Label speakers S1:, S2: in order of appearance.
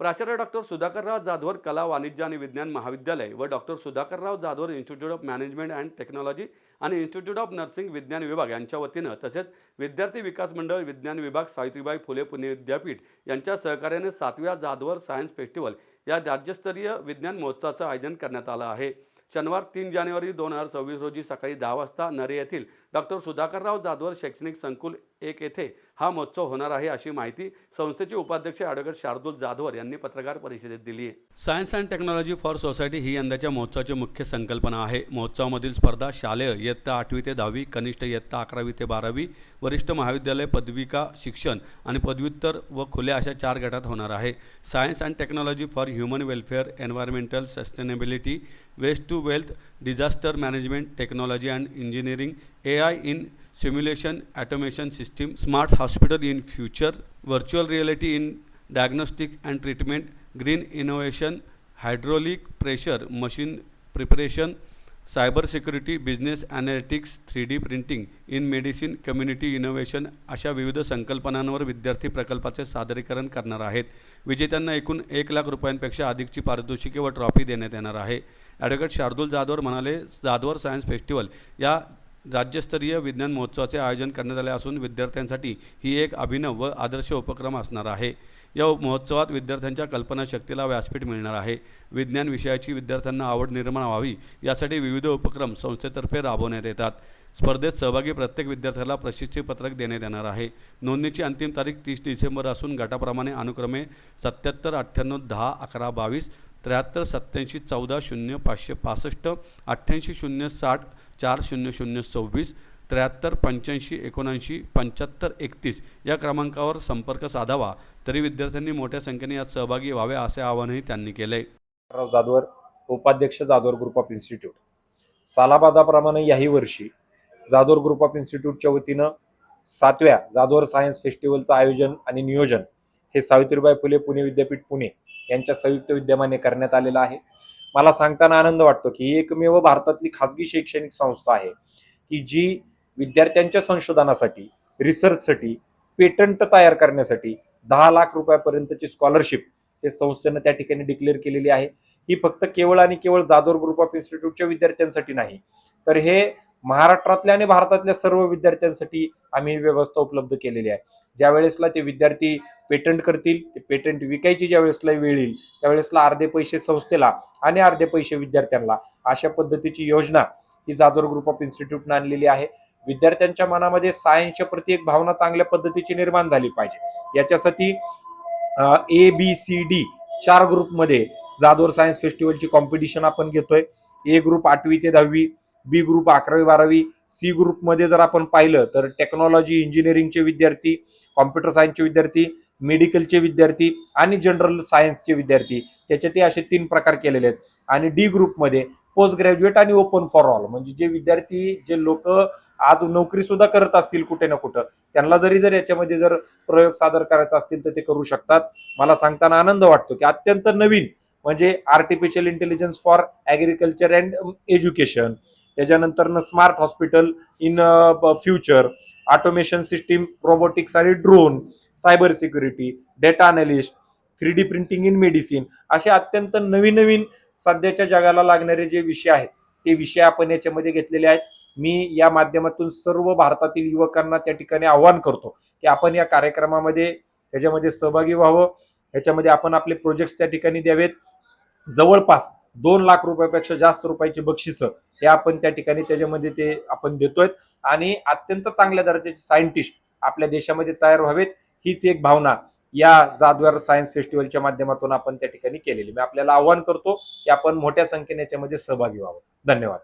S1: प्राचार्य डॉक्टर सुधाकरराव जाधवर कला वाणिज्य आणि विज्ञान महाविद्यालय व doctor Sudhakarrao Jadhavar institute of management and technology आणि इन्स्टिट्यूट ऑफ नर्सिंग विज्ञान विभाग यांच्या वतीनं तसेच विद्यार्थी विकास मंडळ विज्ञान विभाग सावित्रीबाई फुले पुणे विद्यापीठ यांच्या सहकार्याने सातव्या जाधवर सायन्स फेस्टिवल या राज्यस्तरीय विज्ञान महोत्सवाचं आयोजन करण्यात आलं आहे. शनिवार तीन जानेवारी दोन हजार सव्वीस रोजी सकाळी दहा वाजता नरे येथील डॉक्टर सुधाकरराव जाधवर शैक्षणिक संकुल एक येथे हा महोत्सव होणार आहे अशी माहिती संस्थेचे उपाध्यक्ष ॲडव्होकेट शार्दूल जाधवर यांनी पत्रकार परिषदेत दिली आहे. Science and technology for society ही यंदाच्या महोत्सवाची मुख्य संकल्पना आहे. महोत्सवामधील स्पर्धा शालेय इयत्ता आठवी ते दहावी कनिष्ठ इयत्ता अकरावी ते बारावी वरिष्ठ महाविद्यालय पदविका शिक्षण आणि पदव्युत्तर व खुल्या अशा चार गटात होणार आहे. Science and technology for human welfare environmental sustainability waste to wealth disaster management technology and engineering A I in simulation automation system smart hospital in future virtual reality in diagnostic and treatment green innovation hydraulic pressure machine preparation cyber security business analytics three D printing in medicine community innovation अशा विविध संकल्पनांवर विद्यार्थी प्रकल्पाचे सादरीकरण करणार आहेत. विजेत्यांना एकूण एक लाख रुपयांपेक्षा अधिकची पारितोषिके व ट्रॉफी देण्यात येणार आहे. ॲडव्होकेट शार्दूल जाधवर म्हणाले जाधवर सायन्स फेस्टिवल या राज्यस्तरीय विज्ञान महोत्सवाचे आयोजन करण्यात आले असून विद्यार्थ्यांसाठी ही एक अभिनव व आदर्श उपक्रम असणार आहे. या महोत्सवात विद्यार्थ्यांच्या कल्पनाशक्तीला व्यासपीठ मिळणार आहे. विज्ञान विषयाची विद्यार्थ्यांना आवड निर्माण व्हावी यासाठी विविध उपक्रम संस्थेतर्फे राबवण्यात येतात. स्पर्धेत सहभागी प्रत्येक विद्यार्थ्याला प्रशस्तीपत्रक देण्यात येणार आहे. नोंदणीची अंतिम तारीख तीस डिसेंबर असून गटाप्रमाणे अनुक्रमे सत्याहत्तर अठ्ठ्याण्णव दहा अकरा बावीस त्र्याहत्तर सत्याऐंशी चौदा शून्य पाचशे पासष्ट अठ्ठ्याऐंशी शून्य साठ चार शून्य शून्य सव्वीस त्र्याहत्तर पंच्याऐंशी एकोणऐंशी पंच्याहत्तर एकतीस या क्रमांकावर संपर्क साधावा. तरी विद्यार्थ्यांनी मोठ्या संख्येने यात सहभागी व्हावे असे आवाहनही त्यांनी केले.
S2: राव जाधवर उपाध्यक्ष जाधवर ग्रुप ऑफ इन्स्टिट्यूट. सालाबादाप्रमाणे याही वर्षी जाधवर ग्रुप ऑफ इन्स्टिट्यूटच्या वतीनं सातव्या जाधवर सायन्स फेस्टिवलचं आयोजन आणि नियोजन हे सावित्रीबाई फुले पुणे विद्यापीठ पुणे यांच्या संयुक्त विद्यमाने करण्यात आलेला आहे. मला सांगताना आनंद वाटतो की ही एकमेव भारतातली खाजगी शैक्षणिक संस्था आहे की जी विद्यार्थ्यांच्या संशोधनासाठी रिसर्चसाठी पेटंट तयार करण्यासाठी दहा लाख रुपयापर्यंतची स्कॉलरशिप हे संस्थेनं त्या ठिकाणी डिक्लेअर केलेली आहे. ही फक्त केवळ आणि केवळ जाधव ग्रुप ऑफ इन्स्टिट्यूटच्या विद्यार्थ्यांसाठी नाही तर हे महाराष्ट्रातल्या आणि भारतातल्या सर्व विद्यार्थ्यांसाठी आम्ही ही व्यवस्था उपलब्ध केलेली आहे. ज्या वेळेसला ते विद्यार्थी पेटंट करतील ते पेटंट विकायची ज्या वेळेसला वेळ येईल त्यावेळेसला अर्धे पैसे संस्थेला आणि अर्धे पैसे विद्यार्थ्यांना अशा पद्धतीची योजना ही जाधव ग्रुप ऑफ इन्स्टिट्यूटनं आणलेली आहे. विद्यार्थ्यांच्या मनामध्ये सायन्सच्या प्रती एक भावना चांगल्या पद्धतीची निर्माण झाली पाहिजे. याच्यासाठी ए बी सी डी चार ग्रुपमध्ये जाधोर सायन्स फेस्टिवलची कॉम्पिटिशन आपण घेतोय. ए ग्रुप आठवी ते दहावी बी ग्रुप अकरावी बारावी सी ग्रुपमध्ये जर आपण पाहिलं तर टेक्नॉलॉजी इंजिनिअरिंगचे विद्यार्थी कॉम्प्युटर सायन्सचे विद्यार्थी मेडिकलचे विद्यार्थी आणि जनरल सायन्सचे विद्यार्थी त्याच्यातही असे तीन प्रकार केलेले आहेत. आणि डी ग्रुपमध्ये पोस्ट ग्रॅज्युएट आणि ओपन फॉर ऑल म्हणजे जे विद्यार्थी जे लोक आज नोकरी सुद्धा करत असतील कुठे ना कुठं त्यांना जरी जर याच्यामध्ये जर प्रयोग सादर करायचा असतील तर ते करू शकतात. मला सांगताना आनंद वाटतो की अत्यंत नवीन म्हणजे artificial intelligence for agriculture and education त्याच्यानंतरनं smart hospital in future automation system robotics आणि drone cyber security data analyst three D printing in medicine असे अत्यंत नवीन नवीन सध्याच्या जगाला लागणारे जे विषय आहेत ते विषय आपण याच्यामध्ये घेतलेले आहेत. मी या माध्यमातून सर्व भारतातील युवकांना त्या ठिकाणी आव्हान करतो की आपण या कार्यक्रमामध्ये त्याच्यामध्ये सहभागी व्हावं. याच्यामध्ये आपण आपले प्रोजेक्ट्स त्या ठिकाणी द्यावेत. जवळपास दोन लाख रुपयापेक्षा जास्त रुपयाची बक्षिसं हे आपण त्या ठिकाणी त्याच्यामध्ये ते आपण देतोय आणि अत्यंत चांगल्या दर्जाचे सायंटिस्ट आपल्या देशामध्ये तयार व्हावेत हीच एक भावना या जादवर सायन्स फेस्टिवलच्या माध्यमातून आपण त्या ठिकाणी केलेली. मी आपल्याला आवाहन करतो की आपण मोठ्या संख्येने याच्यामध्ये सहभागी व्हावं. धन्यवाद.